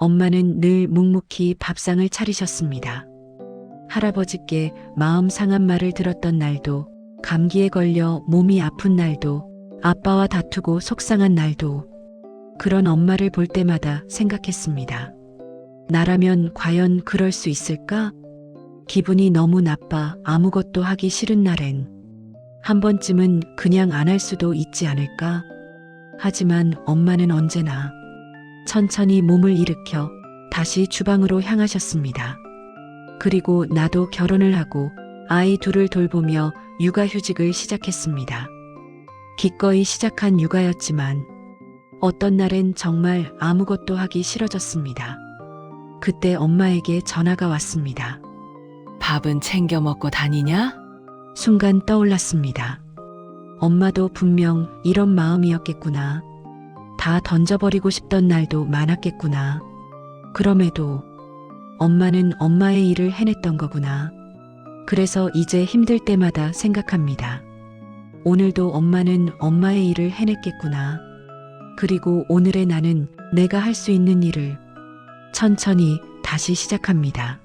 엄마는 늘 묵묵히 밥상을 차리셨습니다. 할아버지께 마음 상한 말을 들었던 날도, 감기에 걸려 몸이 아픈 날도, 아빠와 다투고 속상한 날도, 그런 엄마를 볼 때마다 생각했습니다. 나라면 과연 그럴 수 있을까? 기분이 너무 나빠 아무것도 하기 싫은 날엔 한 번쯤은 그냥 안 할 수도 있지 않을까? 하지만 엄마는 언제나 천천히 몸을 일으켜 다시 주방으로 향하셨습니다. 그리고 나도 결혼을 하고 아이 둘을 돌보며 육아휴직을 시작했습니다. 기꺼이 시작한 육아였지만 어떤 날엔 정말 아무것도 하기 싫어졌습니다. 그때 엄마에게 전화가 왔습니다. 밥은 챙겨 먹고 다니냐? 순간 떠올랐습니다. 엄마도 분명 이런 마음이었겠구나. 다 던져버리고 싶던 날도 많았겠구나. 그럼에도 엄마는 엄마의 일을 해냈던 거구나. 그래서 이제 힘들 때마다 생각합니다. 오늘도 엄마는 엄마의 일을 해냈겠구나. 그리고 오늘의 나는 내가 할 수 있는 일을 천천히 다시 시작합니다.